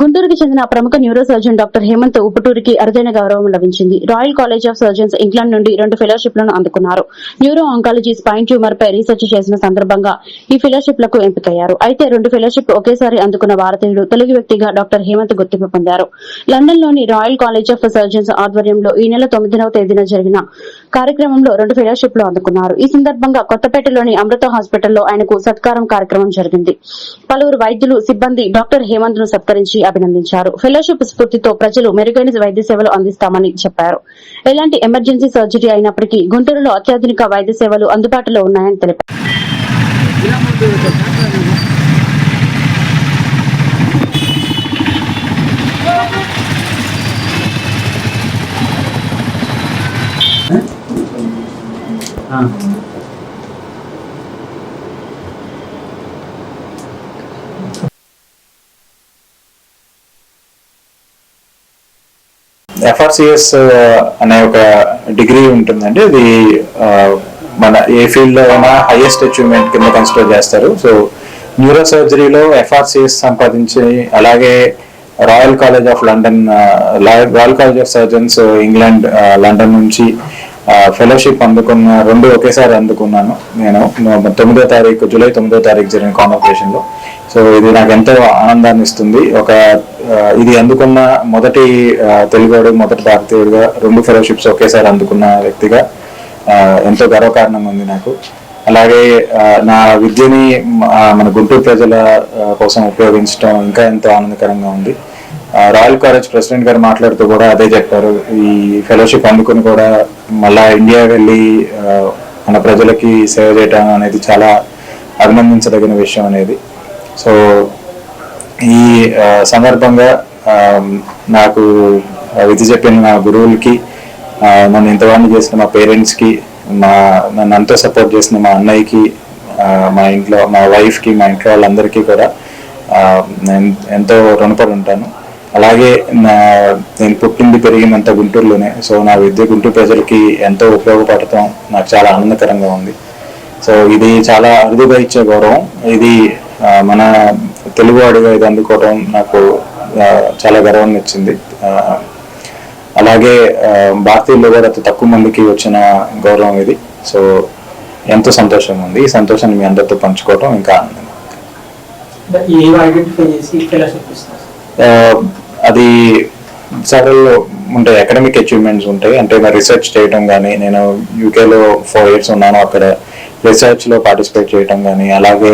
గుంటూరుకు చెందిన ప్రముఖ న్యూరో సర్జన్ డాక్టర్ హేమంత్ ఉప్పుటూరికి అరుదైన గౌరవం లభించింది. Royal college of surgeons England నుండి రెండు ఫెలోషిప్లను అందుకున్నారు. న్యూరో ఆంకాలజీ స్పైన్ ట్యూమర్ పై రీసెర్చ్ చేసిన సందర్భంగా ఈ ఫెలోషిప్లకు ఎంపికయ్యారు. అయితే రెండు ఫెలోషిప్ ఒకేసారి అందుకున్న భారతీయుడు తెలుగు వ్యక్తిగా డాక్టర్ హేమంత్ గుర్తింపు పొందారు. లండన్లోని రాయల్ కాలేజ్ ఆఫ్ సర్జన్స్ ఆధ్వర్యంలో ఈ నెల తొమ్మిదవ తేదీన జరిగిన కార్యక్రమంలో రెండు ఫెలోషిప్లు అందుకున్నారు. ఈ సందర్భంగా కొత్తపేటలోని అమృత హాస్పిటల్లో ఆయనకు సత్కారం కార్యక్రమం జరిగింది. పలువురు వైద్యులు సిబ్బంది డాక్టర్ హేమంత్ను సత్కరించారు. సత్కరించి అభినందించారు. ఫెలోషిప్ స్ఫూర్తితో ప్రజలు మెరుగైన వైద్య సేవలు అందిస్తామని చెప్పారు. ఎలాంటి ఎమర్జెన్సీ సర్జరీ అయినప్పటికీ గుంటూరులో అత్యాధునిక వైద్య సేవలు అందుబాటులో ఉన్నాయని తెలిపారు. ఎఫ్ఆర్సిఎస్ uh, అనే ఒక డిగ్రీ ఉంటుందండి. అది uh, మన ఏ ఫీల్డ్లో అయినా హైయెస్ట్ అచీవ్మెంట్ కింద కన్సిడర్ చేస్తారు. సో న్యూరో సర్జరీలో ఎఫ్ఆర్సిఎస్ సంపాదించి అలాగే royal college of London royal college of surgeons England London నుంచి ఫెలోషిప్ అందుకున్న రెండు ఒకేసారి అందుకున్నాను. నేను తొమ్మిదో తారీఖు జూలై తొమ్మిదో తారీఖు జరిగిన కాన్వకేషన్లో. సో ఇది నాకు ఎంతో ఆనందాన్ని ఇస్తుంది. ఒక ఇది అందుకున్న మొదటి ఆ, తెలుగువాడు మొదటి భారతీయుడిగా రెండు ఫెలోషిప్స్ ఒకేసారి అందుకున్న వ్యక్తిగా ఎంతో గర్వకారణంగా ఉంది నాకు. అలాగే నా విద్యని మన గుంటూరు ప్రజల కోసం ఉపయోగించడం ఇంకా ఎంతో ఆనందకరంగా ఉంది. రాయల్ కాలేజ్ ప్రెసిడెంట్ గారు మాట్లాడుతూ కూడా అదే చెప్పారు. ఈ ఫెలోషిప్ అందుకుని కూడా మళ్ళా ఇండియా వెళ్ళి మన ప్రజలకి సేవ చేయటం అనేది చాలా అభినందించదగిన విషయం అనేది. సో ఈ సందర్భంగా నాకు విధి చెప్పిన నా గురువులకి నన్ను ఇంతవాడిని చేసిన మా పేరెంట్స్కి మా నన్ను అంతా సపోర్ట్ చేసిన మా అన్నయ్యకి మా ఇంట్లో మా వైఫ్కి మా ఇంట్లో వాళ్ళందరికీ కూడా నేను ఎంతో రుణపడి ఉంటాను. అలాగే నా నేను పుట్టింది పెరిగినంత గుంటూరులోనే. సో నా విద్య గుంటూరు ప్రజలకి ఎంతో ఉపయోగపడటం నాకు చాలా ఆనందకరంగా ఉంది. సో ఇది చాలా అరుదుగా ఇచ్చే గౌరవం. ఇది మన తెలుగువాడిగా ఇది అందుకోవడం నాకు చాలా గర్వాన్ని ఇచ్చింది. అలాగే భారతీయుల్లో కూడా తక్కువ మందికి వచ్చిన గౌరవం ఇది. సో ఎంతో సంతోషంగా ఉంది. ఈ సంతోషాన్ని మీ అందరితో పంచుకోవడం ఇంకా ఆనందంగా అది సెవెరల్ ఉంటాయి అకాడమిక్ అచీవ్మెంట్స్ ఉంటాయి. అంటే నా రీసెర్చ్ చేయటం కానీ నేను యూకేలో ఫోర్ ఇయర్స్ ఉన్నాను అక్కడ. రీసెర్చ్లో పార్టిసిపేట్ చేయటం కానీ అలాగే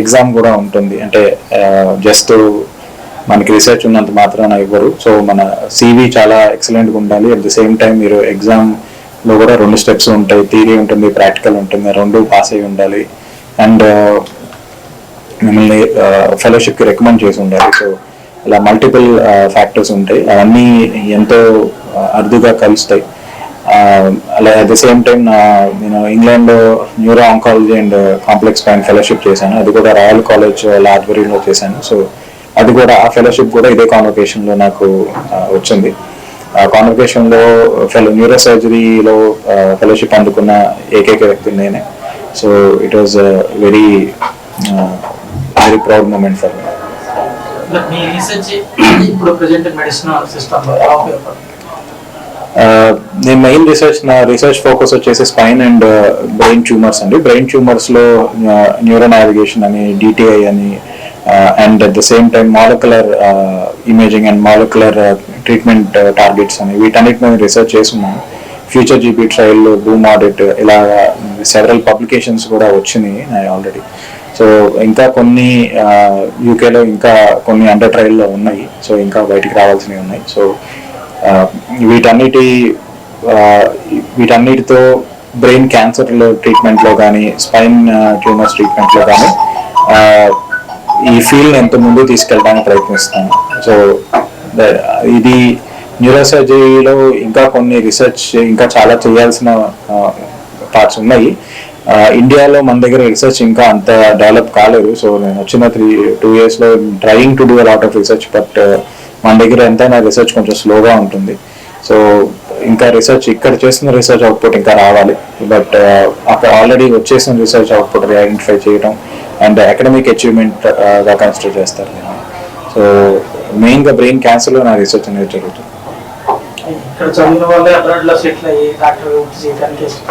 ఎగ్జామ్ కూడా ఉంటుంది. అంటే జస్ట్ మనకి రీసెర్చ్ ఉన్నంత మాత్రాన ఇవ్వరు. సో మన సివి చాలా ఎక్సలెంట్గా ఉండాలి. అట్ ద సేమ్ టైం మీరు ఎగ్జామ్లో కూడా రెండు స్టెప్స్ ఉంటాయి. థియరీ ఉంటుంది ప్రాక్టికల్ ఉంటుంది రెండు పాస్ అయి ఉండాలి. అండ్ మిమ్మల్ని ఫెలోషిప్కి రికమెండ్ చేసి ఉండాలి. సో ఇలా మల్టిపుల్ ఫ్యాక్టర్స్ ఉంటాయి. అవన్నీ ఎంతో అరుదుగా కలుస్తాయి. అలా అట్ ద సేమ్ టైం నేను England neuro oncology and complex పైన ఫెలోషిప్ చేశాను. అది కూడా రాయల్ కాలేజ్ వాళ్ళ చేశాను. సో అది కూడా ఆ ఫెలోషిప్ కూడా ఇదే కాన్వకేషన్లో నాకు వచ్చింది. ఆ కాన్వకేషన్లో ఫెలో న్యూరో సర్జరీలో ఫెలోషిప్ అందుకున్న ఏకైక వ్యక్తి నేనే. So it was very very proud moment for me me research ఇప్పుడు నేను మెయిన్ రీసెర్చ్ నా రీసెర్చ్ ఫోకస్ వచ్చేసి స్పైన్ అండ్ బ్రెయిన్ ట్యూమర్స్ అండి. బ్రెయిన్ ట్యూమర్స్లో న్యూరో నావిగేషన్ అని డిటిఐ అని and at the same time molecular imaging and molecular treatment targets అని వీటన్నిటి మేము రీసెర్చ్ చేస్తున్నాను. Future GP trial boom audit ఇలా సెవరల్ పబ్లికేషన్స్ కూడా వచ్చినాయి ఆల్రెడీ సో ఇంకా కొన్ని యూకేలో ఇంకా కొన్ని అండర్ ట్రయల్లో ఉన్నాయి. సో ఇంకా బయటికి రావాల్సినవి ఉన్నాయి. సో వీటన్నిటి వీటన్నిటితో బ్రెయిన్ క్యాన్సర్ ట్రీట్మెంట్లో కానీ స్పైన్ ట్యూమర్స్ ట్రీట్మెంట్లో కానీ ఈ ఫీల్డ్ ఎంత ముందు తీసుకెళ్ళడానికి ప్రయత్నిస్తాను. సో ద- ఇది న్యూరోసర్జరీలో ఇంకా కొన్ని రీసెర్చ్ ఇంకా చాలా చేయాల్సిన పార్ట్స్ ఉన్నాయి. ఇండియాలో మన దగ్గర రీసెర్చ్ ఇంకా అంత డెవలప్ కాలేదు. సో నేను వచ్చిన త్రీ టూ ఇయర్స్లో trying to do lot of research but మన దగ్గర ఎంతైనా రీసెర్చ్ కొంచెం స్లోగా ఉంటుంది. సో ఇంకా రీసెర్చ్ ఇక్కడ చేసిన రీసెర్చ్ అవుట్పుట్ ఇంకా రావాలి. బట్ అక్కడ ఆల్రెడీ వచ్చేసిన రీసెర్చ్ అవుట్పుట్ ఐడెంటిఫై చేయడం అండ్ అకాడమిక్ అచీవ్మెంట్గా కన్సిడర్ చేస్తారు. నేను సో మెయిన్గా బ్రెయిన్ క్యాన్సర్లో నా రీసెర్చ్ అనేది జరుగుతుంది. ఇక్కడ చదివిన వాళ్ళే అబ్రాడ్లో సెటిల్ అయ్యి డాక్టర్ చేయడానికి